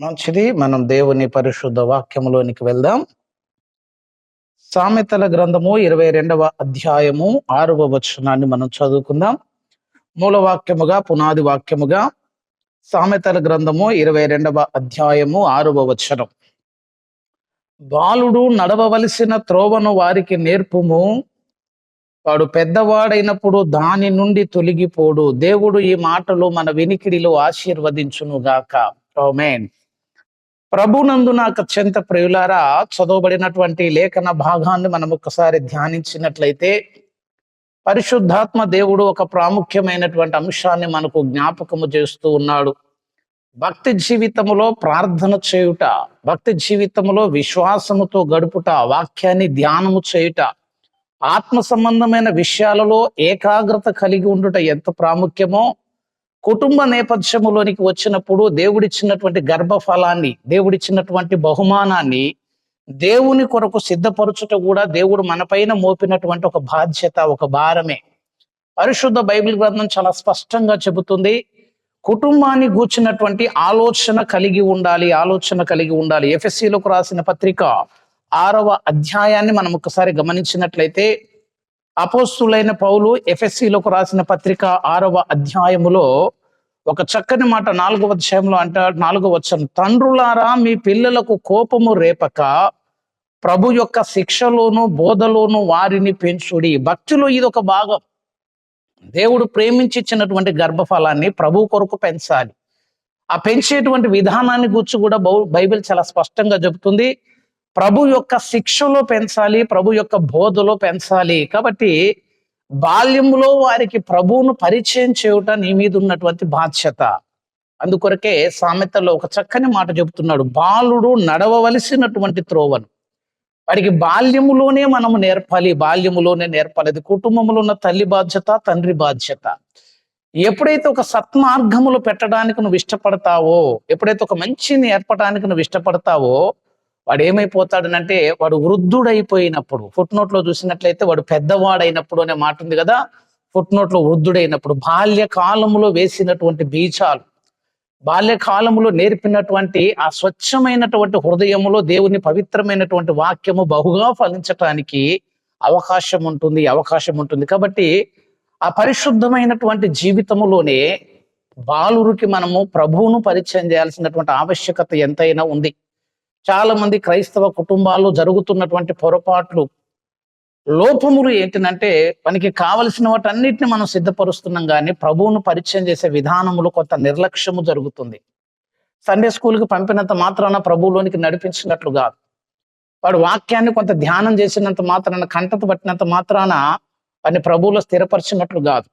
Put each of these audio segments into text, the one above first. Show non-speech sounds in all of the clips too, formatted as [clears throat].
మంచిది. మనం దేవుని పరిశుద్ధ వాక్యములోనికి వెళ్దాం. సామెతల గ్రంథము ఇరవై రెండవ అధ్యాయము ఆరవ వచనాన్ని మనం చదువుకుందాం. మూల వాక్యముగా పునాది వాక్యముగా సామెతల గ్రంథము ఇరవై రెండవ అధ్యాయము ఆరవ వచనం. బాలుడు నడవవలసిన త్రోవను వారికి నేర్పుము. వాడు పెద్దవాడైనప్పుడు దాని నుండి తొలగిపోడు. దేవుడు ఈ మాటలు మన వినికిడిలో ఆశీర్వదించునుగాక. టోమేన్ ప్రభునందు నాకు అత్యంత ప్రియులారా చదవబడినటువంటి లేఖన భాగాన్ని మనం ఒకసారి ధ్యానించినట్లయితే పరిశుద్ధాత్మ దేవుడు ఒక ప్రాముఖ్యమైనటువంటి అంశాన్ని మనకు జ్ఞాపకము చేస్తూ ఉన్నాడు. భక్తి జీవితములో ప్రార్థన చేయుట భక్తి జీవితములో విశ్వాసముతో గడుపుట వాక్యాన్ని ధ్యానము చేయుట ఆత్మ సంబంధమైన విషయాలలో ఏకాగ్రత కలిగి ఉండుట ఎంత ప్రాముఖ్యమో కుటుంబ నేపథ్యములోనికి వచ్చినప్పుడు దేవుడిచ్చినటువంటి గర్భఫలాన్ని దేవుడిచ్చినటువంటి బహుమానాన్ని దేవుని కొరకు సిద్ధపరచుట కూడా దేవుడు మనపైన మోపినటువంటి ఒక బాధ్యత ఒక భారమే. పరిశుద్ధ బైబిల్ గ్రంథం చాలా స్పష్టంగా చెబుతుంది కుటుంబాన్ని గూర్చినటువంటి ఆలోచన కలిగి ఉండాలి ఆలోచన కలిగి ఉండాలి. ఎఫ్ఎస్సిలోకి రాసిన పత్రిక ఆరవ అధ్యాయాన్ని మనం ఒకసారి గమనించినట్లయితే అపోస్తులైన పౌలు ఎఫ్ఎస్సిలోకి రాసిన పత్రిక ఆరవ అధ్యాయములో ఒక చక్కని మాట నాలుగవ అధ్యాయంలో అంట నాలుగవ వచ్చాను తండ్రులారా మీ పిల్లలకు కోపము రేపక ప్రభు యొక్క శిక్షలోను బోధలోను వారిని పెంచుడి. భక్తిలో ఇది ఒక భాగం. దేవుడు ప్రేమించి ఇచ్చినటువంటి గర్భఫలాన్ని ప్రభు కొరకు పెంచాలి. ఆ పెంచేటువంటి విధానాన్ని గుర్చి కూడా బౌ- బైబిల్ చాలా స్పష్టంగా చెబుతుంది. ప్రభు యొక్క శిక్షలో పెంచాలి ప్రభు యొక్క బోధలో పెంచాలి. కాబట్టి బాల్యములో వారికి ప్రభువును పరిచయం చేయుట నీ మీద ఉన్నటువంటి బాధ్యత. అందుకొరకే సామెతలో ఒక చక్కని మాట చెబుతున్నాడు. బాలుడు నడవవలసినటువంటి త్రోవను. వాడికి బాల్యములోనే మనము నేర్పాలి బాల్యములోనే నేర్పాలి. అది కుటుంబంలో ఉన్న తల్లి బాధ్యత తండ్రి బాధ్యత. ఎప్పుడైతే ఒక సత్మార్గములు పెట్టడానికి నువ్వు ఇష్టపడతావో ఎప్పుడైతే ఒక మంచి ఏర్పడడానికి నువ్వు ఇష్టపడతావో వాడు ఏమైపోతాడనంటే వాడు వృద్ధుడైపోయినప్పుడు ఫుట్ చూసినట్లయితే వాడు పెద్దవాడైనప్పుడు అనే మాట ఉంది కదా ఫుట్ వృద్ధుడైనప్పుడు బాల్యకాలంలో వేసినటువంటి బీజాలు బాల్యకాలంలో నేర్పినటువంటి ఆ స్వచ్ఛమైనటువంటి హృదయములో దేవుని పవిత్రమైనటువంటి వాక్యము బహుగా ఫలించటానికి అవకాశం ఉంటుంది అవకాశం ఉంటుంది కాబట్టి ఆ పరిశుద్ధమైనటువంటి జీవితములోనే బాలురికి మనము ప్రభువును పరిచయం చేయాల్సినటువంటి ఆవశ్యకత ఎంతైనా ఉంది. చాలా మంది క్రైస్తవ కుటుంబాల్లో జరుగుతున్నటువంటి పొరపాట్లు లోపములు ఏంటంటే మనకి కావలసిన వాటన్నిటిని మనం సిద్ధపరుస్తున్నాం కానీ ప్రభువును పరిచయం చేసే విధానములో కొంత నిర్లక్ష్యము జరుగుతుంది. సండే స్కూల్కి పంపినంత మాత్రాన ప్రభువులోనికి నడిపించినట్లు కాదు. వాడు వాక్యాన్ని కొంత ధ్యానం చేసినంత మాత్రాన కంటత పట్టినంత మాత్రాన వాడిని ప్రభువులో స్థిరపరిచినట్లు కాదు.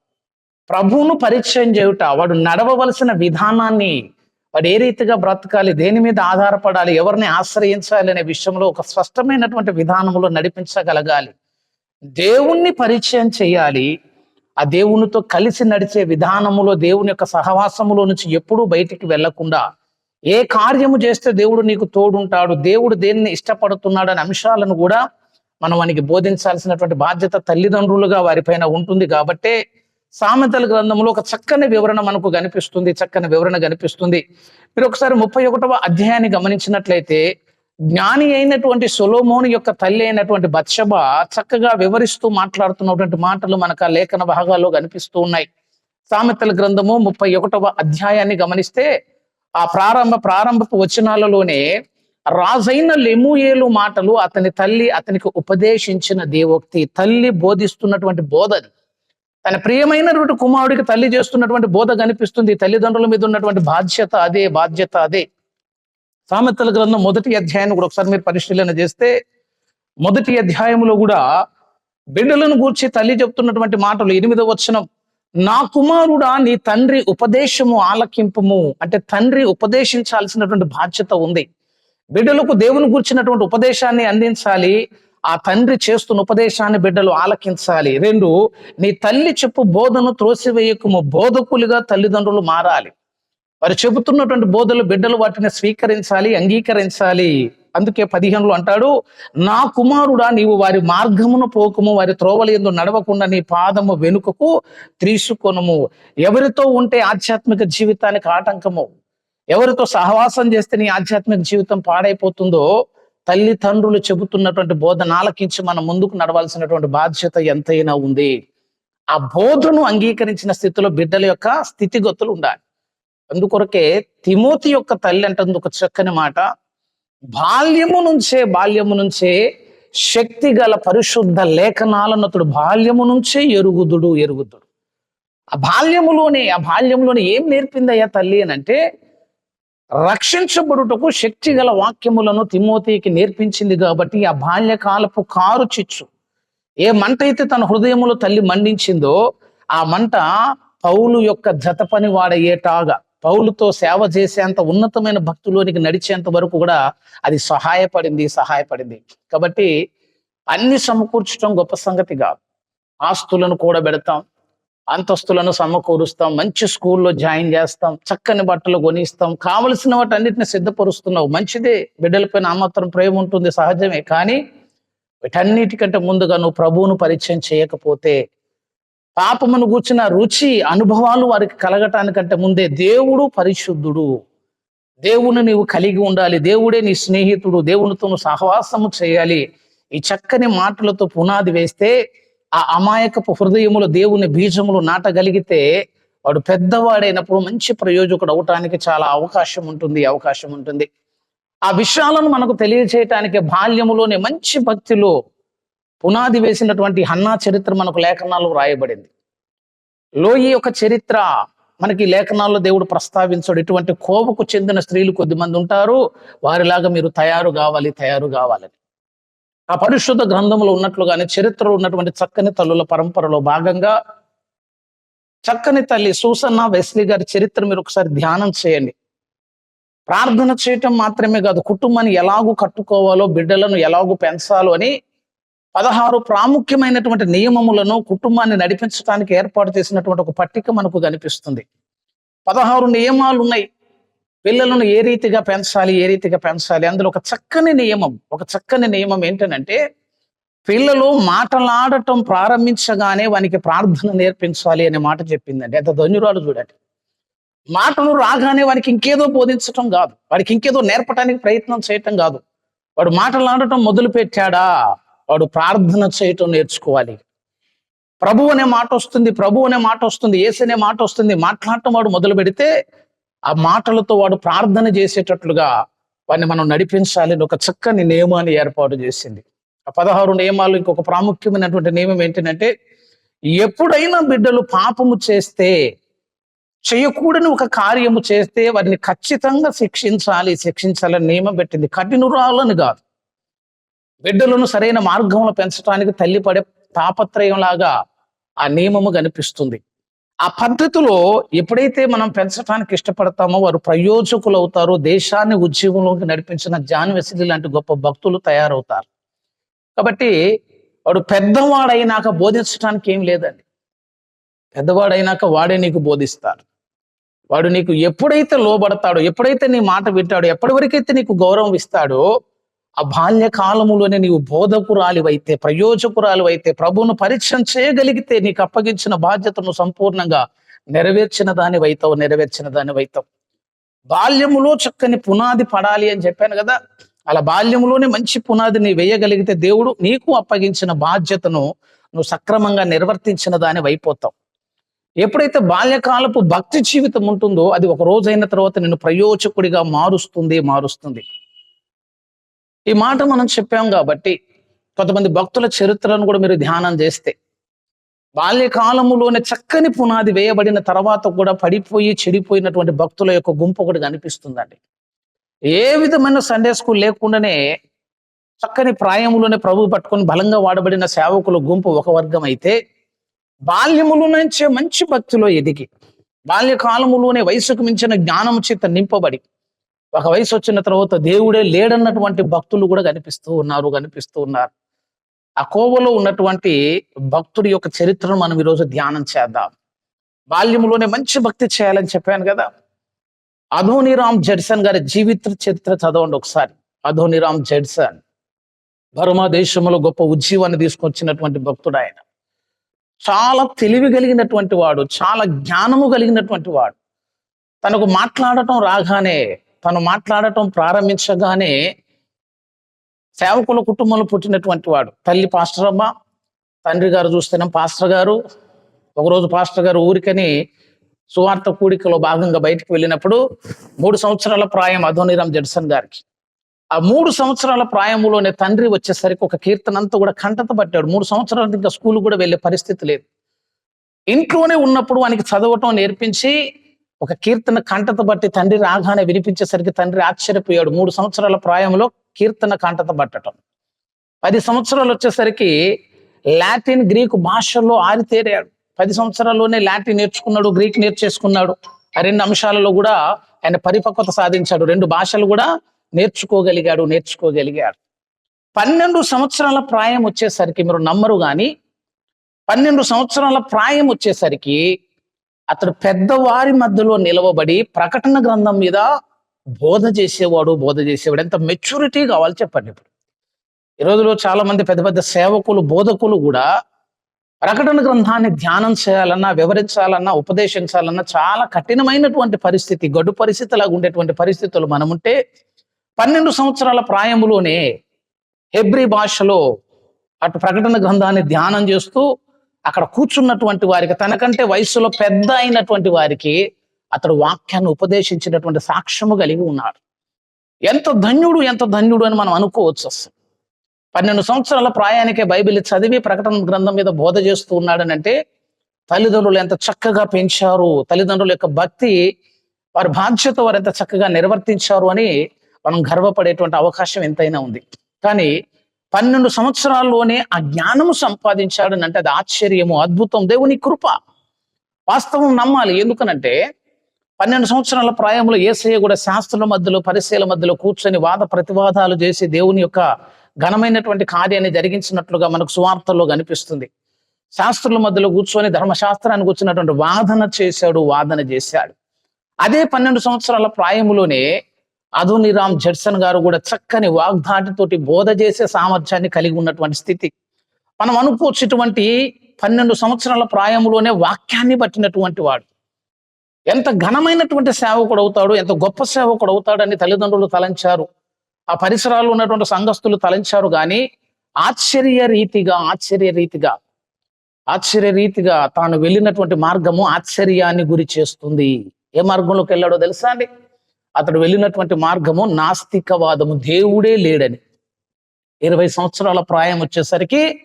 ప్రభువును పరిచయం చేయుట వాడు నడవవలసిన విధానాన్ని వాడు ఏ రీతిగా బ్రతకాలి? దేని మీద ఆధారపడాలి? ఎవరిని ఆశ్రయించాలి అనే విషయంలో ఒక స్పష్టమైనటువంటి విధానంలో నడిపించగలగాలి. దేవుణ్ణి పరిచయం చేయాలి. ఆ దేవునితో కలిసి నడిచే విధానములో దేవుని యొక్క సహవాసములో నుంచి ఎప్పుడూ బయటికి వెళ్ళకుండా ఏ కార్యము చేస్తే దేవుడు నీకు తోడుంటాడు దేవుడు దేన్ని ఇష్టపడుతున్నాడు అనే అంశాలను కూడా మనం వానికి బోధించాల్సినటువంటి బాధ్యత తల్లిదండ్రులుగా వారిపైన ఉంటుంది కాబట్టే సామెతల గ్రంథంలో ఒక చక్కని వివరణ మనకు కనిపిస్తుంది చక్కని వివరణ కనిపిస్తుంది. మీరు ఒకసారి ముప్పై ఒకటవ అధ్యాయాన్ని గమనించినట్లయితే జ్ఞాని అయినటువంటి సొలోమోని యొక్క తల్లి అయినటువంటి బత్షబ చక్కగా వివరిస్తూ మాట్లాడుతున్నటువంటి మాటలు మనకు ఆ లేఖన భాగాల్లో కనిపిస్తూ ఉన్నాయి. సామెతల గ్రంథము ముప్పై ఒకటవ అధ్యాయాన్ని గమనిస్తే ఆ ప్రారంభ ప్రారంభపు వచనాలలోనే రాజైన లెముయేలు మాటలు అతని తల్లి అతనికి ఉపదేశించిన దేవోక్తి తల్లి బోధిస్తున్నటువంటి బోధది తన ప్రియమైనటువంటి కుమారుడికి తల్లి చేస్తున్నటువంటి బోధ కనిపిస్తుంది. తల్లిదండ్రుల మీద ఉన్నటువంటి బాధ్యత అదే బాధ్యత అదే. సామెతల గ్రంథం మొదటి అధ్యాయాన్ని కూడా ఒకసారి మీరు పరిశీలన చేస్తే మొదటి అధ్యాయంలో కూడా బిడ్డలను గూర్చి తల్లి చెప్తున్నటువంటి మాటలు ఎనిమిదవ వచనం. నా కుమారుడా నీ తండ్రి ఉపదేశము ఆలకింపము. అంటే తండ్రి ఉపదేశించాల్సినటువంటి బాధ్యత ఉంది. బిడ్డలకు దేవుని గూర్చినటువంటి ఉపదేశాన్ని అందించాలి. ఆ తండ్రి చేస్తున్న ఉపదేశాన్ని బిడ్డలు ఆలకించాలి. రెండు నీ తల్లి చెప్పు బోధను త్రోసివేయకము. బోధకులుగా తల్లిదండ్రులు మారాలి. వారు చెబుతున్నటువంటి బోధలు బిడ్డలు వాటిని స్వీకరించాలి అంగీకరించాలి. అందుకే పదిహేనులు అంటాడు నా కుమారుడా నీవు వారి మార్గమును పోకము వారి త్రోవల ఎందు నడవకుండా నీ పాదము వెనుకకు తీసుకొనము ఎవరితో ఉంటే ఆధ్యాత్మిక జీవితానికి ఆటంకము? ఎవరితో సహవాసం చేస్తే నీ ఆధ్యాత్మిక జీవితం పాడైపోతుందో తల్లిదండ్రులు చెబుతున్నటువంటి బోధన ఆలకించి మనం ముందుకు నడవాల్సినటువంటి బాధ్యత ఎంతైనా ఉంది. ఆ బోధను అంగీకరించిన స్థితిలో బిడ్డల యొక్క స్థితిగతులు ఉండాలి. అందుకొరకే తిమోతి యొక్క తల్లి అంటుంది ఒక చక్కని మాట. బాల్యము నుంచే బాల్యము నుంచే శక్తి గల పరిశుద్ధ లేఖనాలను అతడు బాల్యము నుంచే ఎరుగుదుడు ఎరుగుదుడు. ఆ బాల్యములోనే ఆ బాల్యంలోనే ఏం నేర్పిందయ్యా తల్లి అని అంటే రక్షించబడుటకు శక్తి గల వాక్యములను తిమోతికి నేర్పించింది కాబట్టి ఆ బాల్యకాలపు కారు చిచ్చు. ఏ మంట అయితే తన హృదయములో తల్లి మండించిందో ఆ మంట పౌలు యొక్క జత పని వాడయ్యేటాగా పౌలుతో సేవ చేసేంత ఉన్నతమైన భక్తులోనికి నడిచేంత వరకు కూడా అది సహాయపడింది సహాయపడింది. కాబట్టి అన్ని సమకూర్చడం గొప్ప సంగతి కాదు. ఆస్తులను కూడబెడతాం అంతస్తులను సమకూరుస్తాం మంచి స్కూల్లో జాయిన్ చేస్తాం చక్కని బట్టలు కొనిస్తాం కావలసిన వాటన్నిటిని సిద్ధపరుస్తున్నావు. మంచిదే బిడ్డలపైన ఆ మాత్రం ప్రేమ ఉంటుంది సహజమే. కానీ వీటన్నిటికంటే ముందుగా నువ్వు ప్రభువును పరిచయం చేయకపోతే పాపమును కూర్చున్న రుచి అనుభవాలు వారికి కలగటానికంటే ముందే దేవుడు పరిశుద్ధుడు. దేవుని నీవు కలిగి ఉండాలి దేవుడే నీ స్నేహితుడు దేవునితో సహవాసము చేయాలి. ఈ చక్కని మాటలతో పునాది వేస్తే ఆ అమాయకపు హృదయములు దేవుని బీజములు నాటగలిగితే వాడు పెద్దవాడైనప్పుడు మంచి ప్రయోజకుడు అవటానికి చాలా అవకాశం ఉంటుంది అవకాశం ఉంటుంది. ఆ విషయాలను మనకు తెలియచేయటానికి బాల్యములోనే మంచి భక్తిలో పునాది వేసినటువంటి హన్నా చరిత్ర మనకు లేఖనాల్లో రాయబడింది లోయి యొక్క చరిత్ర మనకి లేఖనాల్లో దేవుడు ప్రస్తావించాడు. ఇటువంటి కోపకు చెందిన స్త్రీలు కొద్దిమంది ఉంటారు. వారిలాగా మీరు తయారు కావాలి తయారు కావాలని. ఆ పరిశుద్ధ గ్రంథంలో ఉన్నట్లుగానే చరిత్రలో ఉన్నటువంటి చక్కని తల్లుల పరంపరలో భాగంగా చక్కని తల్లి సూసన్న వెస్లీ గారి చరిత్ర మీరు ఒకసారి ధ్యానం చేయండి. ప్రార్థన చేయటం మాత్రమే కాదు కుటుంబాన్ని ఎలాగూ కట్టుకోవాలో బిడ్డలను ఎలాగూ పెంచాలో అని పదహారు ప్రాముఖ్యమైనటువంటి నియమములను కుటుంబాన్ని నడిపించడానికి ఏర్పాటు చేసినటువంటి ఒక పట్టిక మనకు కనిపిస్తుంది. పదహారు నియమాలు ఉన్నాయి పిల్లలను ఏ రీతిగా పెంచాలి ఏ రీతిగా పెంచాలి అందులో ఒక చక్కని నియమం ఒక చక్కని నియమం ఏంటనంటే పిల్లలు మాటలాడటం ప్రారంభించగానే వానికి ప్రార్థన నేర్పించాలి అనే మాట చెప్పిందండి. అంత ధన్యురాలు చూడండి. మాటలు రాగానే వానికి ఇంకేదో బోధించటం కాదు. వాడికి ఇంకేదో నేర్పడానికి ప్రయత్నం చేయటం కాదు. వాడు మాటలాడటం మొదలు పెట్టాడా వాడు ప్రార్థన చేయటం నేర్చుకోవాలి. ప్రభు అనే మాట వస్తుంది ప్రభు అనే మాట వస్తుంది ఏసు అనే మాట వస్తుంది. మాట్లాడటం వాడు మొదలు పెడితే ఆ మాటలతో వాడు ప్రార్థన చేసేటట్లుగా వాడిని మనం నడిపించాలి అని ఒక చక్కని నియమాన్ని ఏర్పాటు చేసింది. ఆ పదహారు నియమాలు ఇంకొక ప్రాముఖ్యమైనటువంటి నియమం ఏంటంటే ఎప్పుడైనా బిడ్డలు పాపము చేస్తే చేయకూడని ఒక కార్యము చేస్తే వారిని ఖచ్చితంగా శిక్షించాలి శిక్షించాలని నియమం పెట్టింది. కఠినురాలని కాదు. బిడ్డలను సరైన మార్గంలో పెంచడానికి తల్లిపడే తాపత్రయంలాగా తాపత్రయం లాగా ఆ నియమము కనిపిస్తుంది. ఆ పద్ధతిలో ఎప్పుడైతే మనం పెంచడానికి ఇష్టపడతామో వారు ప్రయోజకులు అవుతారు దేశాన్ని ఉద్యోగంలోకి నడిపించిన జాన్ వెసిలి లాంటి గొప్ప భక్తులు తయారవుతారు. కాబట్టి వాడు పెద్దవాడైనాక బోధించడానికి ఏం లేదండి. పెద్దవాడైనాక వాడే నీకు బోధిస్తారు వాడు నీకు ఎప్పుడైతే లోబడతాడో ఎప్పుడైతే నీ మాట వింటాడో ఎప్పటి వరకైతే నీకు గౌరవం ఇస్తాడో ఆ బాల్య కాలములోనే నీవు బోధకురాలివైతే ప్రయోజకురాలివైతే ప్రభువును పరిచయం చేయగలిగితే నీకు అప్పగించిన బాధ్యతను సంపూర్ణంగా నెరవేర్చిన దాని వైతవు నెరవేర్చిన దాని వైతవు. బాల్యములో చక్కని పునాది పడాలి అని చెప్పాను కదా అలా బాల్యములోనే మంచి పునాది నీ వేయగలిగితే దేవుడు నీకు అప్పగించిన బాధ్యతను నువ్వు సక్రమంగా నిర్వర్తించిన దాని వైపోతావు. ఎప్పుడైతే బాల్యకాలపు భక్తి జీవితం ఉంటుందో అది ఒక రోజైన తర్వాత నిన్ను ప్రయోజకుడిగా మారుస్తుంది మారుస్తుంది. ఈ మాట మనం చెప్పాం కాబట్టి కొంతమంది భక్తుల చరిత్రను కూడా మీరు ధ్యానం చేస్తే బాల్యకాలములోనే చక్కని పునాది వేయబడిన తర్వాత కూడా పడిపోయి చెడిపోయినటువంటి భక్తుల యొక్క గుంపు ఒకటి కనిపిస్తుందండి. ఏ విధమైన సండే స్కూల్ లేకుండానే చక్కని ప్రాయములోనే ప్రభు పట్టుకొని బలంగా వాడబడిన సేవకుల గుంపు ఒక వర్గం అయితే బాల్యములో నుంచే మంచి భక్తిలో ఎదిగి బాల్యకాలములోనే వయసుకు మించిన జ్ఞానం చేత నింపబడి ఒక వయసు వచ్చిన తర్వాత దేవుడే లేడన్నటువంటి భక్తులు కూడా కనిపిస్తూ ఉన్నారు కనిపిస్తూ ఉన్నారు. ఆ కోవలో ఉన్నటువంటి భక్తుడి యొక్క చరిత్రను మనం ఈరోజు ధ్యానం చేద్దాం. బాల్యంలోనే మంచి భక్తి చేయాలని చెప్పాను కదా. అధోనిరామ్ జడ్సన్ గారి జీవిత చరిత్ర చదవండి ఒకసారి. అధోనిరామ్ జడ్సన్. బర్మా దేశంలో గొప్ప ఉజ్జీవాన్ని తీసుకొచ్చినటువంటి భక్తుడు ఆయన. చాలా తెలివి కలిగినటువంటి వాడు చాలా జ్ఞానము కలిగినటువంటి వాడు. తనకు మాట్లాడటం రాగానే తను మాట్లాడటం ప్రారంభించగానే సేవకుల కుటుంబంలో పుట్టినటువంటి వాడు. తల్లి పాస్టర్ అమ్మ తండ్రి గారు చూస్తేనే పాస్టర్ గారు. ఒకరోజు పాస్టర్ గారు ఊరికని సువార్త కూడికలో భాగంగా బయటికి వెళ్ళినప్పుడు మూడు సంవత్సరాల ప్రాయం అధోనిరామ్ జడ్సన్ గారికి. ఆ మూడు సంవత్సరాల ప్రాయములోనే తండ్రి వచ్చేసరికి ఒక కీర్తన అంతా కూడా కంటత పట్టాడు. మూడు సంవత్సరాల ఇంకా స్కూల్ కూడా వెళ్ళే పరిస్థితి లేదు. ఇంట్లోనే ఉన్నప్పుడు వానికి చదవటం నేర్పించి ఒక కీర్తన కంటత బట్టి తండ్రి రాగానే వినిపించేసరికి తండ్రి ఆశ్చర్యపోయాడు. మూడు సంవత్సరాల ప్రాయంలో కీర్తన కంటత పట్టడం పది సంవత్సరాలు వచ్చేసరికి లాటిన్ గ్రీకు భాషల్లో ఆరితేరాడు. పది సంవత్సరాల్లోనే లాటిన్ నేర్చుకున్నాడు గ్రీక్ నేర్చేసుకున్నాడు. ఆ రెండు అంశాలలో కూడా ఆయన పరిపక్వత సాధించాడు. రెండు భాషలు కూడా నేర్చుకోగలిగాడు నేర్చుకోగలిగాడు. పన్నెండు సంవత్సరాల ప్రాయం వచ్చేసరికి మీరు నమ్మరు కానీ పన్నెండు సంవత్సరాల ప్రాయం వచ్చేసరికి అతడు పెద్దవారి మధ్యలో నిలవబడి ప్రకటన గ్రంథం మీద బోధ చేసేవాడు బోధ చేసేవాడు. ఎంత మెచ్యూరిటీ కావాలి చెప్పండి ఇప్పుడు. ఈ రోజులో చాలా మంది పెద్ద పెద్ద సేవకులు బోధకులు కూడా ప్రకటన గ్రంథాన్ని ధ్యానం చేయాలన్నా వివరించాలన్నా ఉపదేశించాలన్నా చాలా కఠినమైనటువంటి పరిస్థితి గడు పరిస్థితి లాగా ఉండేటువంటి పరిస్థితులు మనముంటే పన్నెండు సంవత్సరాల ప్రాయములోనే హెబ్రి భాషలో అటు ప్రకటన గ్రంథాన్ని ధ్యానం చేస్తూ అక్కడ కూర్చున్నటువంటి వారికి తనకంటే వయసులో పెద్ద అయినటువంటి వారికి అతడు వాక్యాన్ని ఉపదేశించినటువంటి సాక్ష్యము కలిగి ఉన్నాడు. ఎంత ధన్యుడు ఎంత ధన్యుడు అని మనం అనుకోవచ్చు అసలు. పన్నెండు సంవత్సరాల ప్రాయానికే బైబిల్ చదివి ప్రకటన గ్రంథం మీద బోధ చేస్తూ ఉన్నాడని అంటే తల్లిదండ్రులు ఎంత చక్కగా పెంచారు తల్లిదండ్రుల యొక్క భక్తి వారి బాధ్యత వారు ఎంత చక్కగా నిర్వర్తించారు అని మనం గర్వపడేటువంటి అవకాశం ఎంతైనా ఉంది. కానీ పన్నెండు సంవత్సరాల్లోనే ఆ జ్ఞానము సంపాదించాడని అంటే అది ఆశ్చర్యము అద్భుతం దేవుని కృప. వాస్తవం నమ్మాలి. ఎందుకనంటే పన్నెండు సంవత్సరాల ప్రాయంలో ఏసయ్య కూడా శాస్త్రుల మధ్యలో పరిశీల మధ్యలో కూర్చొని వాద ప్రతివాదాలు చేసి దేవుని యొక్క ఘనమైనటువంటి కార్యాన్ని జరిగించినట్లుగా మనకు సువార్తల్లో కనిపిస్తుంది. శాస్త్రుల మధ్యలో కూర్చొని ధర్మశాస్త్రానికి కూర్చున్నటువంటి వాదన చేశాడు వాదన చేశాడు. అదే పన్నెండు సంవత్సరాల ప్రాయములోనే అధునిరామ్ జడ్సన్ గారు కూడా చక్కని వాగ్దాటితోటి బోధ చేసే సామర్థ్యాన్ని కలిగి ఉన్నటువంటి స్థితి. మనం అనుకోవచ్చు పన్నెండు సంవత్సరాల ప్రాయములోనే వాక్యాన్ని పట్టినటువంటి వాడు. ఎంత ఘనమైనటువంటి సేవకుడు అవుతాడు ఎంత గొప్ప సేవకుడు అవుతాడని తల్లిదండ్రులు తలంచారు. ఆ పరిసరాలు ఉన్నటువంటి సంఘస్థులు తలంచారు కానీ ఆశ్చర్య రీతిగా ఆశ్చర్య రీతిగా ఆశ్చర్య రీతిగా తాను వెళ్ళినటువంటి మార్గము ఆశ్చర్యాన్ని గురి చేస్తుంది. ఏ మార్గంలోకి వెళ్ళాడో తెలుసా అండి? అతడు వెళ్ళినటువంటి మార్గము నాస్తికవాదము. దేవుడే లేడని. ఇరవై సంవత్సరాల ప్రాయం వచ్చేసరికి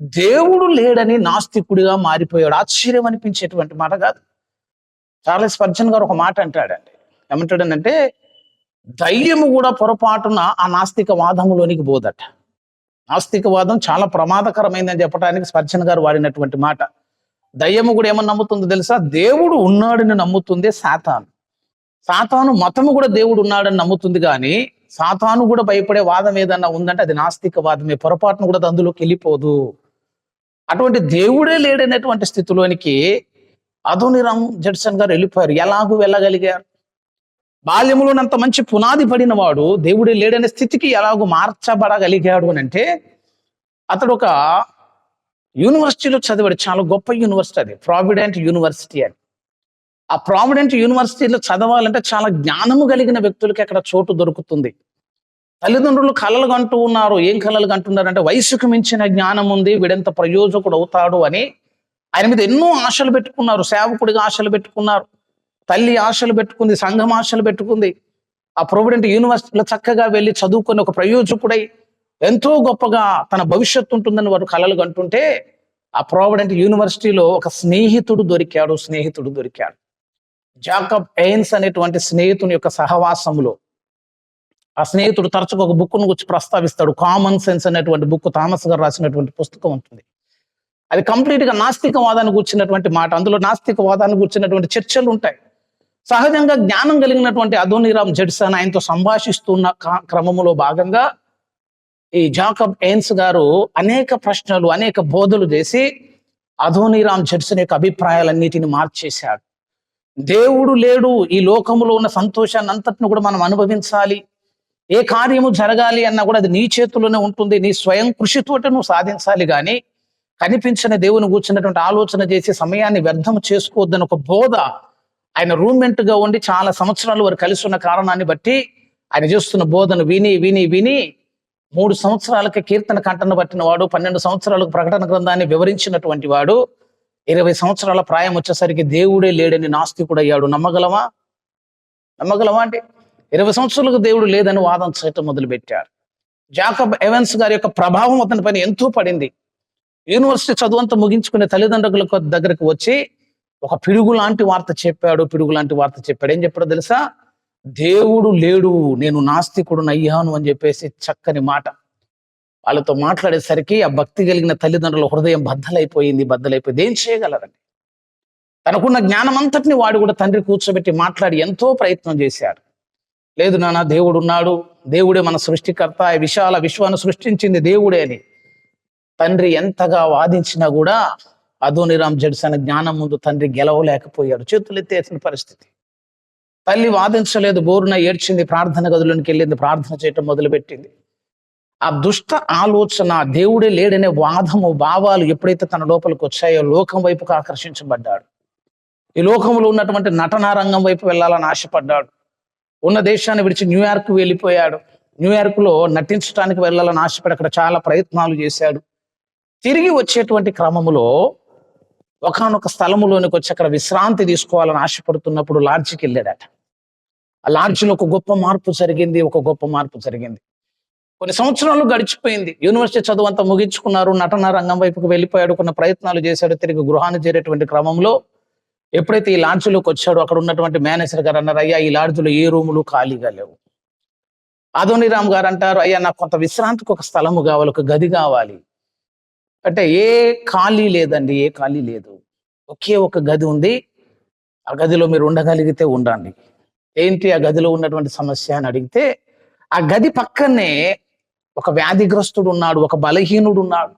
దేవుడు లేడని నాస్తికుడిగా మారిపోయాడు. ఆశ్చర్యం అనిపించేటువంటి మాట కాదు. చార్లెస్ స్పర్జన్ గారు ఒక మాట అంటాడండి. ఏమంటాడనంటే ధైర్యము కూడా పొరపాటున ఆ నాస్తిక వాదములోనికి పోదట. నాస్తికవాదం చాలా ప్రమాదకరమైందని చెప్పడానికి స్పర్జన్ గారు వాడినటువంటి మాట. దయ్యము కూడా ఏమని నమ్ముతుందో తెలుసా? దేవుడు ఉన్నాడని నమ్ముతుందే శాతాను సాతాను మతము కూడా దేవుడు ఉన్నాడని నమ్ముతుంది కానీ సాతాను కూడా భయపడే వాదం ఏదన్నా ఉందంటే అది నాస్తిక వాదమే. పొరపాటును కూడా అది అందులోకి వెళ్ళిపోదు. అటువంటి దేవుడే లేడనేటువంటి స్థితిలోనికి అధోనిరామ్ జడ్సన్ గారు వెళ్ళిపోయారు. ఎలాగూ వెళ్ళగలిగారు? బాల్యములోనంత మంచి పునాది పడిన వాడు దేవుడే లేడనే స్థితికి ఎలాగూ మార్చబడగలిగాడు అని అంటే అతడు ఒక యూనివర్సిటీలో చదివాడు. చాలా గొప్ప యూనివర్సిటీ అది. ప్రావిడెంట్ యూనివర్సిటీ అని. ఆ ప్రావిడెంట్ యూనివర్సిటీలో చదవాలంటే చాలా జ్ఞానము కలిగిన వ్యక్తులకి అక్కడ చోటు దొరుకుతుంది. తల్లిదండ్రులు కళలు కంటూ ఉన్నారు. ఏం కళలు కంటున్నారు అంటే వయసుకు మించిన జ్ఞానం ఉంది వీడెంత ప్రయోజకుడు అవుతాడు అని ఆయన మీద ఎన్నో ఆశలు పెట్టుకున్నారు. సేవకుడిగా ఆశలు పెట్టుకున్నారు. తల్లి ఆశలు పెట్టుకుంది సంఘం ఆశలు పెట్టుకుంది. ఆ ప్రొవిడెంట్ యూనివర్సిటీలో చక్కగా వెళ్ళి చదువుకొని ఒక ప్రయోజకుడై ఎంతో గొప్పగా తన భవిష్యత్తు ఉంటుందని వారు కళలు కంటుంటే ఆ ప్రావిడెంట్ యూనివర్సిటీలో ఒక స్నేహితుడు దొరికాడు స్నేహితుడు దొరికాడు. జాకబ్ ఎయిన్స్ అనేటువంటి స్నేహితుని యొక్క సహవాసములో ఆ స్నేహితుడు తరచుగా ఒక బుక్ను గురించి ప్రస్తావిస్తాడు. కామన్ సెన్స్ అనేటువంటి బుక్ థామస్ గారు రాసినటువంటి పుస్తకం ఉంటుంది. అది కంప్లీట్గా నాస్తికవాదాన్ని కూర్చున్నటువంటి మాట. అందులో నాస్తికవాదాన్ని కూర్చున్నటువంటి చర్చలు ఉంటాయి. సహజంగా జ్ఞానం కలిగినటువంటి అధోనిరామ్ జడ్సన్ ఆయనతో సంభాషిస్తున్న క్రమములో భాగంగా ఈ జాకబ్ ఎయిన్స్ గారు అనేక ప్రశ్నలు అనేక బోధలు చేసి అధోనిరామ్ జడ్సన్ యొక్క అభిప్రాయాలన్నిటిని మార్చేశాడు. దేవుడు లేడు. ఈ లోకములో ఉన్న సంతోషాన్ని అంతటిని కూడా మనం అనుభవించాలి. ఏ కార్యము జరగాలి అన్నా కూడా అది నీ చేతుల్లోనే ఉంటుంది. నీ స్వయం కృషితోటి నువ్వు సాధించాలి కానీ కనిపించిన దేవుని కూర్చున్నటువంటి ఆలోచన చేసి సమయాన్ని వ్యర్థం చేసుకోవద్దని ఒక బోధ ఆయన రూమ్మెంట్గా ఉండి చాలా సంవత్సరాలు వారు కలిసి ఉన్న కారణాన్ని బట్టి ఆయన చేస్తున్న బోధన విని విని విని మూడు సంవత్సరాలకి కీర్తన కంటను పట్టిన వాడు పన్నెండు సంవత్సరాలకు ప్రకటన గ్రంథాన్ని వివరించినటువంటి వాడు ఇరవై సంవత్సరాల ప్రాయం వచ్చేసరికి దేవుడే లేడని నాస్తికుడు అయ్యాడు. నమ్మగలమా నమ్మగలమా అంటే ఇరవై సంవత్సరాలకు దేవుడు లేదని వాదన చేయటం మొదలుపెట్టాడు జాకబ్ ఎవెన్స్ గారి యొక్క ప్రభావం అతని పైన ఎంతో పడింది. యూనివర్సిటీ చదువంతా ముగించుకునే తల్లిదండ్రుల దగ్గరకు వచ్చి ఒక పిడుగు లాంటి వార్త చెప్పాడు పిడుగు లాంటి వార్త చెప్పాడు. ఏం చెప్పాడో తెలుసా? దేవుడు లేడు నేను నాస్తికుడు అయ్యాను అని చెప్పేసి చక్కని మాట. వాళ్ళతో మాట్లాడేసరికి ఆ భక్తి కలిగిన తల్లిదండ్రుల హృదయం బద్దలైపోయింది బద్దలైపోయింది. ఏం చేయగలరండి? తనకున్న జ్ఞానం అంతటిని వాడు కూడా తండ్రి కూర్చోబెట్టి మాట్లాడి ఎంతో ప్రయత్నం చేశాడు. లేదు నాన్న దేవుడు ఉన్నాడు. దేవుడే మన సృష్టికర్త. ఈ విశాల విశ్వాన్ని సృష్టించింది దేవుడే అని. తండ్రి ఎంతగా వాదించినా కూడా అదోనిరామ్ జడ్సన్ జ్ఞానం ముందు తండ్రి గెలవలేకపోయాడు. చేతులు ఎత్తేసిన పరిస్థితి. తల్లి వాదించలేదు. బోరున ఏడ్చింది ప్రార్థన గదిలోనికి వెళ్ళింది ప్రార్థన చేయటం మొదలుపెట్టింది. ఆ దుష్ట ఆలోచన దేవుడే లేడనే వాదము భావాలు ఎప్పుడైతే తన లోపలికి వచ్చాయో లోకం వైపుకు ఆకర్షించబడ్డాడు. ఈ లోకంలో ఉన్నటువంటి నటనా రంగం వైపు వెళ్ళాలని ఆశపడ్డాడు. ఉన్న దేశాన్ని విడిచి న్యూయార్క్ వెళ్ళిపోయాడు. న్యూయార్క్లో నటించడానికి వెళ్ళాలని ఆశపడి అక్కడ చాలా ప్రయత్నాలు చేశాడు. తిరిగి వచ్చేటువంటి క్రమములో ఒకానొక స్థలములోనికి వచ్చి అక్కడ విశ్రాంతి తీసుకోవాలని ఆశపడుతున్నప్పుడు లాడ్జికి వెళ్ళాడట. ఆ లాడ్జిలో ఒక గొప్ప మార్పు జరిగింది ఒక గొప్ప మార్పు జరిగింది. కొన్ని సంవత్సరాలు గడిచిపోయింది. యూనివర్సిటీ చదువు అంతా ముగించుకున్నారు. నటన రంగం వైపుకు వెళ్ళిపోయాడు. కొన్ని ప్రయత్నాలు చేశాడు. తిరిగి గృహాన్ని చేరేటువంటి క్రమంలో ఎప్పుడైతే ఈ లాడ్జ్లోకి వచ్చాడో అక్కడ ఉన్నటువంటి మేనేజర్ గారు అన్నారు అయ్యా ఈ లాడ్జ్లో ఏ రూములు ఖాళీగా లేవు? ఆధోనిరామ్ గారు అంటారు అయ్యా నాకు కొంత విశ్రాంతికి ఒక స్థలము కావాలి ఒక గది కావాలి. అంటే ఏ ఖాళీ లేదండి ఏ ఖాళీ లేదు. ఒకే ఒక గది ఉంది. ఆ గదిలో మీరు ఉండగలిగితే ఉండండి. ఏంటి ఆ గదిలో ఉన్నటువంటి సమస్య అని అడిగితే ఆ గది పక్కనే ఒక వ్యాధిగ్రస్తుడు ఉన్నాడు ఒక బలహీనుడు ఉన్నాడు.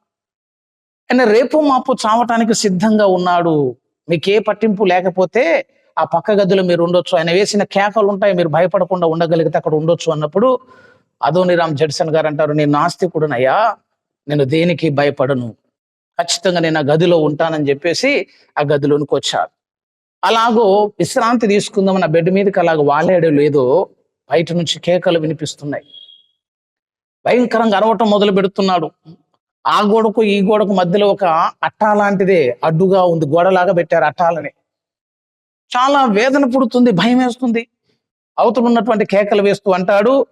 ఆయన రేపు మాపు చావటానికి సిద్ధంగా ఉన్నాడు. మీకే పట్టింపు లేకపోతే ఆ పక్క గదిలో మీరు ఉండొచ్చు. ఆయన వేసిన కేకలు ఉంటాయి మీరు భయపడకుండా ఉండగలిగితే అక్కడ ఉండొచ్చు అన్నప్పుడు అదోనిరామ్ జడ్సన్ గారు అంటారు నేను నాస్తికుడునయ్యా నేను దేనికి భయపడను? ఖచ్చితంగా నేను ఆ గదిలో ఉంటానని చెప్పేసి ఆ గదిలోనికి వచ్చాడు అలాగో విశ్రాంతి తీసుకుందామని ఆ బెడ్ మీదకి అలాగ వాలేడు లేదో బయట నుంచి కేకలు వినిపిస్తున్నాయి. భయంకరంగా అరవటం మొదలు పెడుతున్నాడు. ఆ గోడకు ఈ గోడకు మధ్యలో ఒక అట్టా లాంటిదే అడ్డుగా ఉంది. గోడలాగా పెట్టారు అట్టాలని. చాలా వేదన పుడుతుంది భయం వేస్తుంది. అవతలున్నటువంటి కేకలు వేస్తూ అంటాడు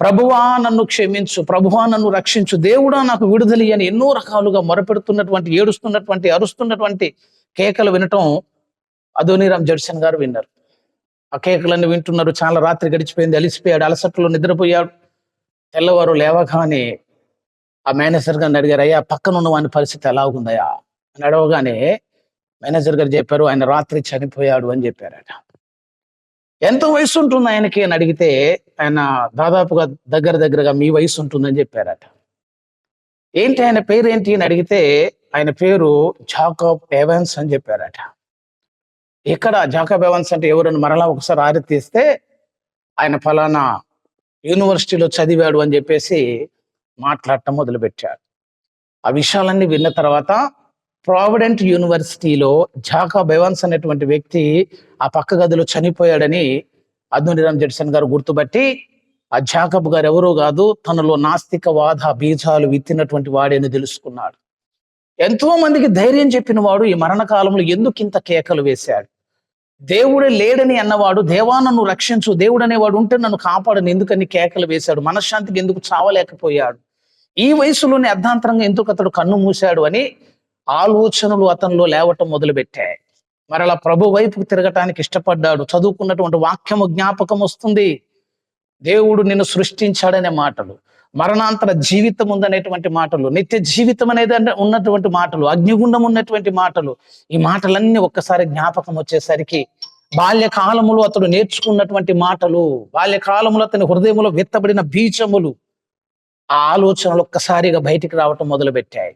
ప్రభువా నన్ను క్షమించు. ప్రభువా నన్ను రక్షించు. దేవుడా నాకు విడుదల అని ఎన్నో రకాలుగా మొరపెడుతున్నటువంటి ఏడుస్తున్నటువంటి అరుస్తున్నటువంటి కేకలు వినటం అదోనిరామ్ జడ్సన్ గారు విన్నారు. ఆ కేకలన్నీ వింటున్నారు. చాలా రాత్రి గడిచిపోయింది. అలిసిపోయాడు. అలసట్లో నిద్రపోయాడు. తెల్లవారు లేవగానే ఆ మేనేజర్ గారిని అడిగారు అయ్యా పక్కన ఉన్న వాని పరిస్థితి ఎలా ఉందయ్యా అని అడవగానే మేనేజర్ గారు చెప్పారు ఆయన రాత్రి చనిపోయాడు అని చెప్పారట. ఎంత వయసు ఉంటుంది ఆయనకి? అని అడిగితే ఆయన దాదాపుగా దగ్గర దగ్గరగా మీ వయసు ఉంటుందని చెప్పారట. ఏంటి ఆయన పేరు ఏంటి అని అడిగితే ఆయన పేరు జాకబ్ ఎవెన్స్ అని చెప్పారట. ఇక్కడ జాకబ్ ఎవెన్స్ అంటే ఎవరని మరలా ఒకసారి ఆరి తీస్తే ఆయన ఫలానా యూనివర్సిటీలో చదివాడు అని చెప్పేసి మాట్లాడటం మొదలుపెట్టాడు. ఆ విషయాలన్నీ విన్న తర్వాత ప్రావిడెంట్ యూనివర్సిటీలో జాకా బెవాన్స్ అనేటువంటి వ్యక్తి ఆ పక్క గదిలో చనిపోయాడని అద్నునిరామ్ జడ్సన్ గారు గుర్తుపట్టి ఆ జాకబ్ గారు ఎవరో కాదు తనలో నాస్తికవాద బీజాలు విత్తినటువంటి వాడని తెలుసుకున్నాడు. ఎంతో మందికి ధైర్యం చెప్పిన వాడు ఈ మరణకాలంలో ఎందుకు ఇంత కేకలు వేశాడు? దేవుడే లేడని అన్నవాడు దేవా నన్ను రక్షించు దేవుడు అనేవాడు ఉంటే నన్ను కాపాడని ఎందుకని కేకలు వేశాడు మనశ్శాంతికి ఎందుకు చావలేకపోయాడు. ఈ వయసులోనే అర్ధాంతరంగా ఎందుకు అతడు కన్ను మూశాడు అని ఆలోచనలు అతనిలో లేవటం మొదలుపెట్టాయి. మరలా ప్రభు వైపుకు తిరగటానికి ఇష్టపడ్డాడు చదువుకున్నటువంటి వాక్యము జ్ఞాపకం వస్తుంది. దేవుడు నిన్ను సృష్టించాడనే మాటలు. మరణాంతర జీవితం ఉందనేటువంటి మాటలు నిత్య జీవితం అనేది ఉన్నటువంటి మాటలు అగ్నిగుండం ఉన్నటువంటి మాటలు ఈ మాటలన్నీ ఒక్కసారి జ్ఞాపకం వచ్చేసరికి బాల్యకాలములో అతడు నేర్చుకున్నటువంటి మాటలు బాల్యకాలములు అతని హృదయంలో విత్తబడిన బీజములు ఆ ఆలోచనలు ఒక్కసారిగా బయటికి రావటం మొదలుపెట్టాయి.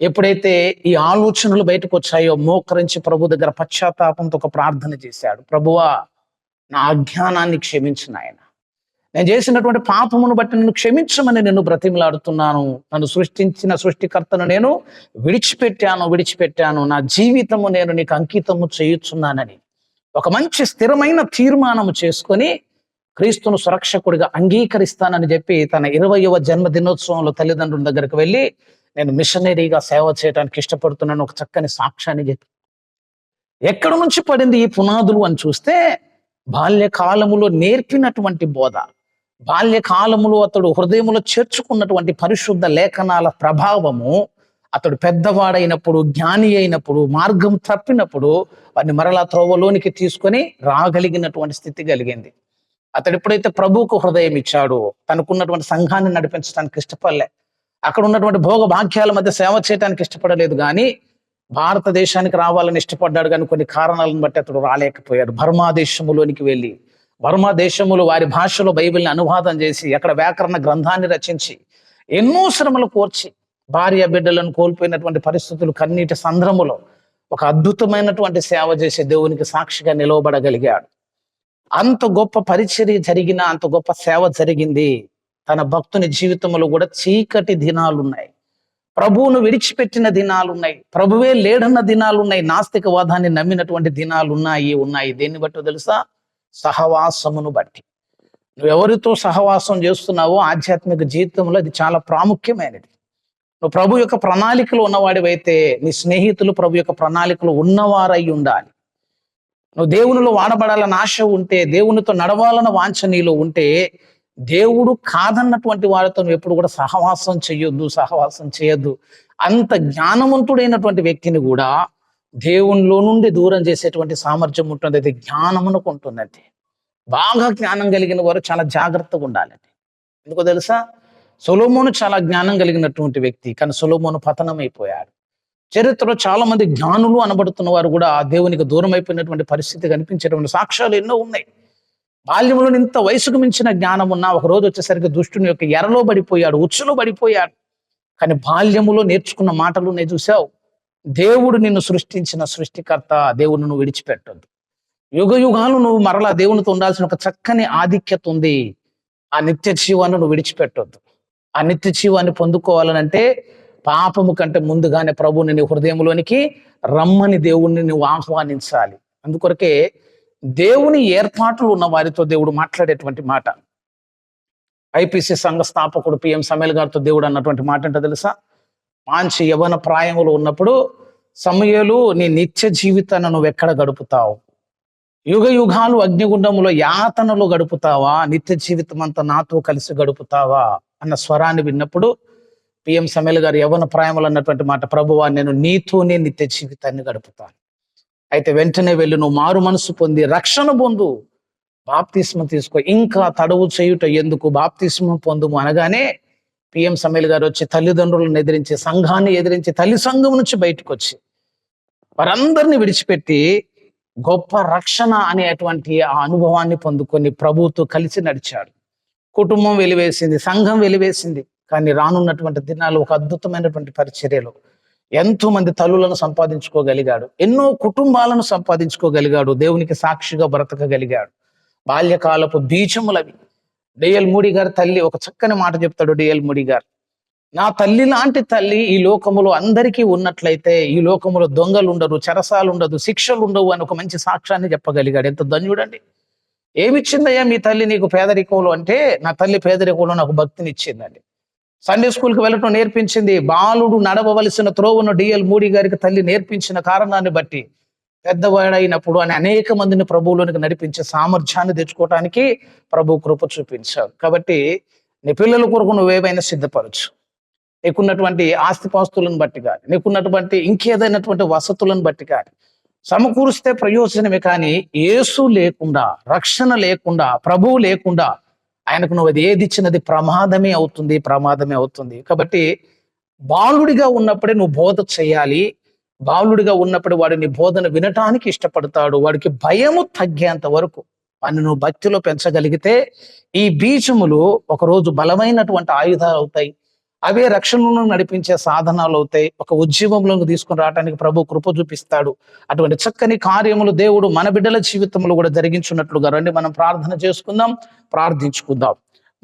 ఎప్పుడైతే ఈ ఆలోచనలు బయటకు వచ్చాయో మోకరించి ప్రభు దగ్గర పశ్చాత్తాపంతో ఒక ప్రార్థన చేశాడు. ప్రభువా నా అజ్ఞానాన్ని క్షమించిన ఆయన నేను చేసినటువంటి పాపమును బట్టి నన్ను క్షమించమని నేను బ్రతిమలాడుతున్నాను. నన్ను సృష్టించిన సృష్టికర్తను నేను విడిచిపెట్టాను విడిచిపెట్టాను. నా జీవితము నేను నీకు అంకితము చేయుచున్నానని. ఒక మంచి స్థిరమైన తీర్మానము చేసుకొని క్రీస్తును సురక్షకుడిగా అంగీకరిస్తానని చెప్పి తన ఇరవయవ జన్మదినోత్సవంలో తల్లిదండ్రుల దగ్గరికి వెళ్ళి నేను మిషనరీగా సేవ చేయడానికి ఇష్టపడుతున్నాను. ఒక చక్కని సాక్ష్యాన్ని చెప్పి. ఎక్కడి నుంచి పడింది ఈ పునాదులు అని చూస్తే బాల్యకాలములో నేర్పినటువంటి బోధ. బాల్యకాలములో అతడు హృదయములో చేర్చుకున్నటువంటి పరిశుద్ధ లేఖనాల ప్రభావము అతడు పెద్దవాడైనప్పుడు జ్ఞాని అయినప్పుడు మార్గం తప్పినప్పుడు వారిని మరలా త్రోవలోనికి తీసుకొని రాగలిగినటువంటి స్థితి కలిగింది. అతడు ఎప్పుడైతే ప్రభువుకు హృదయం ఇచ్చాడో తనకున్నటువంటి సంఘాన్ని నడిపించడానికి ఇష్టపడలే. అక్కడ ఉన్నటువంటి భోగ భాగ్యాల మధ్య సేవ చేయడానికి ఇష్టపడలేదు కానీ భారతదేశానికి రావాలని ఇష్టపడ్డాడు కానీ కొన్ని కారణాలను బట్టి అతడు రాలేకపోయాడు. బర్మా దేశములోనికి వెళ్ళి బర్మా దేశములు వారి భాషలో బైబిల్ని అనువాదం చేసి అక్కడ వ్యాకరణ గ్రంథాన్ని రచించి ఎన్నో శ్రమలు కోర్చి భార్య బిడ్డలను కోల్పోయినటువంటి పరిస్థితులు కన్నీటి సంద్రములో ఒక అద్భుతమైనటువంటి సేవ చేసే దేవునికి సాక్షిగా నిలవబడగలిగాడు. అంత గొప్ప పరిచర్య జరిగిన అంత గొప్ప సేవ జరిగింది. తన భక్తుని జీవితంలో కూడా చీకటి దినాలున్నాయి. ప్రభువును విడిచిపెట్టిన దినాలు ఉన్నాయి ప్రభువే లేడన్న దినాలు ఉన్నాయి నాస్తికవాదాన్ని నమ్మినటువంటి దినాలున్నాయి ఉన్నాయి. దేన్ని బట్టి తెలుసా? సహవాసమును బట్టి. నువ్వు ఎవరితో సహవాసం చేస్తున్నావో ఆధ్యాత్మిక జీవితంలో అది చాలా ప్రాముఖ్యమైనది. నువ్వు ప్రభు యొక్క ప్రణాళికలు ఉన్నవాడివైతే నీ స్నేహితులు ప్రభు యొక్క ప్రణాళికలు ఉన్నవారై ఉండాలి. నువ్వు దేవునిలో వాడబడాలని ఆశ ఉంటే దేవునితో నడవాలన్న వాంఛ నీలో ఉంటే దేవుడు కాదన్నటువంటి వారితో నువ్వు ఎప్పుడు కూడా సహవాసం చేయొద్దు సహవాసం చేయొద్దు. అంత జ్ఞానవంతుడైనటువంటి వ్యక్తిని కూడా దేవునిలో నుండి దూరం చేసేటువంటి సామర్థ్యం ఉంటుంది అది జ్ఞానమునకు ఉంటుందండి. బాగా జ్ఞానం కలిగిన వారు చాలా జాగ్రత్తగా ఉండాలండి. ఎందుకో తెలుసా? సొలోమోను చాలా జ్ఞానం కలిగినటువంటి వ్యక్తి కానీ సొలోమోను పతనం అయిపోయాడు చరిత్రలో చాలా మంది జ్ఞానులు అనబడుతున్న వారు కూడా ఆ దేవునికి దూరం అయిపోయినటువంటి పరిస్థితి కనిపించేటువంటి సాక్ష్యాలు ఎన్నో ఉన్నాయి. బాల్యంలో ఇంత వయసుకు మించిన జ్ఞానం ఉన్నా ఒక రోజు వచ్చేసరికి దుష్టుని యొక్క ఎరలో పడిపోయాడు ఉచ్చులో పడిపోయాడు. కానీ బాల్యములో నేర్చుకున్న మాటలు నేను చూసావు? దేవుడు నిన్ను సృష్టించిన సృష్టికర్త దేవుడు నువ్వు విడిచిపెట్టొద్దు. యుగ యుగాలు నువ్వు మరలా దేవునితో ఉండాల్సిన ఒక చక్కని ఆధిక్యత ఉంది. ఆ నిత్య జీవాన్ని నువ్వు విడిచిపెట్టొద్దు. ఆ నిత్య జీవాన్ని పొందుకోవాలనంటే పాపము కంటే ముందుగానే ప్రభుని నీ హృదయంలోనికి రమ్మని దేవుణ్ణి నువ్వు ఆహ్వానించాలి. అందుకొరకే దేవుని ఏర్పాట్లు ఉన్న వారితో దేవుడు మాట్లాడేటువంటి మాట. ఐపీసీ సంఘ స్థాపకుడు పిఎం సమేల్ గారితో దేవుడు అన్నటువంటి మాట అంటే తెలుసా? మంచి యవన ప్రాయములు ఉన్నప్పుడు సమయలు నీ నిత్య జీవితాన్ని నువ్వు ఎక్కడ గడుపుతావు? యుగ యుగాలు అగ్నిగుండములో యాతనలు గడుపుతావా? నిత్య జీవితం అంతా నాతో కలిసి గడుపుతావా? అన్న స్వరాన్ని విన్నప్పుడు పిఎం సమేల్ గారు యవన ప్రాయములు అన్నటువంటి మాట ప్రభువా నేను నీతోనే నిత్య జీవితాన్ని గడుపుతాను. అయితే వెంటనే వెళ్ళి నువ్వు మారు మనసు పొంది రక్షణ పొందు. బాప్తిస్మ తీసుకో. ఇంకా తడవు చేయుట ఎందుకు? బాప్తిస్మ పొందుము అనగానే పిఎం సమీల్ గారు వచ్చి తల్లిదండ్రులను ఎదిరించి సంఘాన్ని ఎదిరించి తల్లి సంఘం నుంచి బయటకు వచ్చి వారందరిని విడిచిపెట్టి గొప్ప రక్షణ అనేటువంటి ఆ అనుభవాన్ని పొందుకొని ప్రభువుతో కలిసి నడిచాడు. కుటుంబం వెలివేసింది సంఘం వెలివేసింది. కానీ రానున్నటువంటి దినాలు ఒక అద్భుతమైనటువంటి పరిచర్యలు ఎంతో మంది తల్లులను సంపాదించుకోగలిగాడు. ఎన్నో కుటుంబాలను సంపాదించుకోగలిగాడు. దేవునికి సాక్షిగా బ్రతకగలిగాడు. బాల్యకాలపు బీజములవి. డిఎల్ మూడి గారి తల్లి ఒక చక్కని మాట చెప్తాడు డిఎల్ మూడి గారు నా తల్లి లాంటి తల్లి ఈ లోకములో అందరికీ ఉన్నట్లయితే ఈ లోకములో దొంగలు ఉండరు చెరసాలు ఉండదు శిక్షలు ఉండవు అని ఒక మంచి సాక్ష్యాన్ని చెప్పగలిగాడు. ఎంత ధన్యుడండి. ఏమిచ్చిందయ్యా మీ తల్లి నీకు పేదరికంలో అంటే నా తల్లి పేదరికంలో నాకు భక్తిని ఇచ్చిందండి సండే స్కూల్కి వెళ్ళటం నేర్పించింది. బాలుడు నడవవలసిన త్రోవను డిఎల్ మూడి గారికి తల్లి నేర్పించిన కారణాన్ని బట్టి పెద్దవాడైనప్పుడు అని అనేక మందిని ప్రభువులోనికి నడిపించే సామర్థ్యాన్ని తెచ్చుకోవటానికి ప్రభు కృప చూపించాడు. కాబట్టి నీ పిల్లల కొరకు నువ్వేమైనా సిద్ధపరచు. నీకున్నటువంటి ఆస్తిపాస్తులను బట్టి కానీ నీకున్నటువంటి ఇంకేదైనటువంటి వసతులను బట్టి కానీ సమకూరిస్తే ప్రయోజనమే కానీ యేసు లేకుండా రక్షణ లేకుండా ప్రభువు లేకుండా ఆయనకు నువ్వు అది ఏది ఇచ్చినది ప్రమాదమే అవుతుంది ప్రమాదమే అవుతుంది. కాబట్టి బాలుడిగా ఉన్నప్పుడే నువ్వు బోధ చేయాలి బాలుడిగా ఉన్నప్పుడు వాడిని బోధన వినటానికి ఇష్టపడతాడు. వాడికి భయము తగ్గేంత వరకు వాడిని నువ్వు భక్తిలో పెంచగలిగితే ఈ బీజములు ఒకరోజు బలమైనటువంటి ఆయుధాలు అవుతాయి. అవే రక్షణను నడిపించే సాధనాలు అవుతాయి. ఒక ఉద్యమంలోకి తీసుకుని రావడానికి ప్రభు కృప చూపిస్తాడు. అటువంటి చక్కని కార్యములు దేవుడు మన బిడ్డల జీవితంలో కూడా జరిగించున్నట్లుగా రండి. మనం ప్రార్థన చేసుకుందాం ప్రార్థించుకుందాం.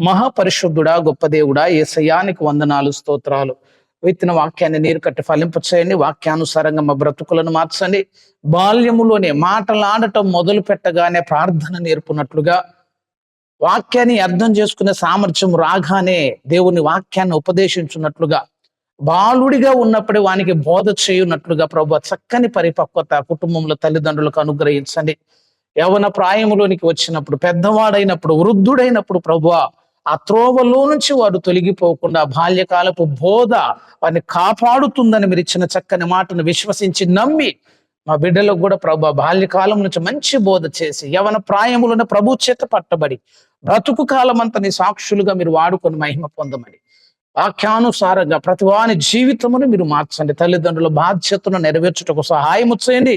మహాపరిశుద్ధుడా గొప్ప దేవుడా ఏసయానికి వందనాలు స్తోత్రాలు. విత్తిన వాక్యాన్ని నీరు కట్టి ఫలింపు చేయండి. వాక్యానుసారంగా మా బ్రతుకులను మార్చండి. బాల్యములోనే మాటలాడటం మొదలు పెట్టగానే ప్రార్థన నేర్పునట్లుగా వాక్యాన్ని అర్థం చేసుకునే సామర్థ్యం రాగానే దేవుని వాక్యాన్ని ఉపదేశించున్నట్లుగా బాలుడిగా ఉన్నప్పుడే వానికి బోధ చేయున్నట్లుగా ప్రభు చక్కని పరిపక్వత కుటుంబంలో తల్లిదండ్రులకు అనుగ్రహించండి. యవన ప్రాయములోనికి వచ్చినప్పుడు పెద్దవాడైనప్పుడు వృద్ధుడైనప్పుడు ప్రభు ఆ త్రోవలో నుంచి వారు తొలగిపోకుండా బాల్యకాలపు బోధ వారిని కాపాడుతుందని మీరు ఇచ్చిన చక్కని మాటను విశ్వసించి నమ్మి మా బిడ్డలకు కూడా ప్రభు బాల్యకాలం నుంచి మంచి బోధ చేసి యవన ప్రాయములను ప్రభు చేత పట్టబడి బ్రతుకు కాలం అంతా నీ సాక్షులుగా మీరు వాడుకొని మహిమ పొందమని. వాక్యానుసారంగా ప్రతి వాని జీవితమును మీరు మార్చండి. తల్లిదండ్రుల బాధ్యతను నెరవేర్చుటకు సహాయం చేయండి.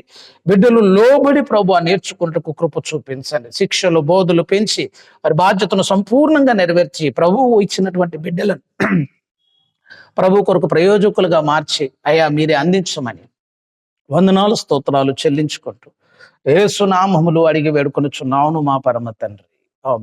బిడ్డలు లోబడి ప్రభు నేర్చుకుంటకు కృప చూపించండి. శిక్షలు బోధులు పెంచి వారి బాధ్యతను సంపూర్ణంగా నెరవేర్చి ప్రభువు ఇచ్చినటువంటి బిడ్డలను [clears throat] ప్రభు కొరకు ప్రయోజకులుగా మార్చి అయ్యా మీరే అందించమని వందనాలు స్తోత్రాలు చెల్లించుకుంటూ ఏసునామములు అడిగి వేడుకొనుచున్నావును మా పరమ తండ్రి.